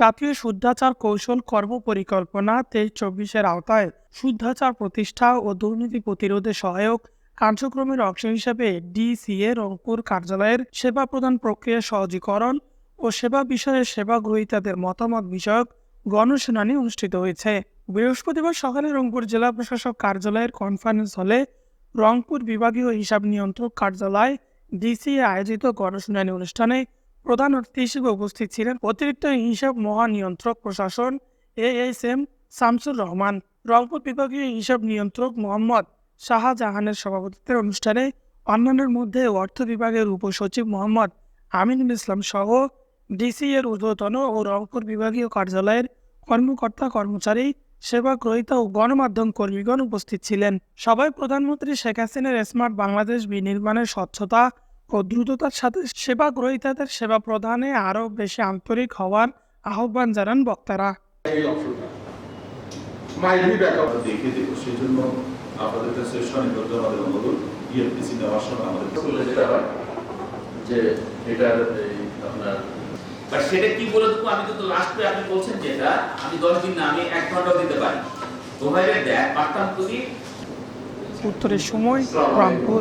জাতীয় শুদ্ধাচার কৌশল কর্ম পরিকল্পনা তেইশ চব্বিশের আওতায়। শুদ্ধাচার প্রতিষ্ঠা ও দুর্নীতি প্রতিরোধে সহায়ক কার্যক্রমের অংশ হিসেবে ডিসিএ রংপুর কার্যালয়ের সেবা প্রদান প্রক্রিয়া সহজীকরণ ও সেবা বিষয়ে সেবা গ্রহীতাদের মতামত বিষয়ক গণশুনানি অনুষ্ঠিত হয়েছে। বৃহস্পতিবার সকালে রংপুর জেলা প্রশাসক কার্যালয়ের কনফারেন্স হলে রংপুর বিভাগীয় হিসাব নিয়ন্ত্রক কার্যালয় ডিসিএ আয়োজিত গণশুনানি অনুষ্ঠানে প্রধান অতিথি হিসেবে উপস্থিত ছিলেন অতিরিক্ত হিসাব মহানিয়ন্ত্রক প্রশাসন A S M Shamsur Rahman, Rangpur বিভাগীয় হিসাব নিয়ন্ত্রক মোহাম্মদ শাহজাহানের সভাপতিত্বের অনুষ্ঠানে অন্যান্যের মধ্যে অর্থ বিভাগের উপসচিব মোহাম্মদ আমিনুল ইসলাম সহ ডিসি এর ঊর্ধ্বতন ও রংপুর বিভাগীয় কার্যালয়ের কর্মকর্তা কর্মচারী সেবা গ্রহীতা ও গণমাধ্যম কর্মীগণ উপস্থিত ছিলেন। সবাই প্রধানমন্ত্রী শেখ হাসিনার স্মার্ট বাংলাদেশ বিনির্মাণের স্বচ্ছতা ও দ্রুততার সাথে সেবা গ্রহীতাদের সেবা প্রদানে আরও বেশি আন্তরিক হওয়ার আহ্বান জানান বক্তারা। এই অপশনটা মাইলি ব্যাকআপ দেখে দেবো। সেই জন্য আপনাদের কাছে স্বনির্ভর আমাদের অনুরোধ। ইএফপিসি নেওয়ার সময় আমাদের বলে যেটা হয় যে এটার আপনার বাট সেটা কি বলে দেবো? আমি তো লাস্টে আপনি বলছেন যেটা আমি দশ দিন না আমি এক ঘন্টাও দিতে পারি। তোমাদের দেখ পারতাম যদি উত্তরের সময় রংপুর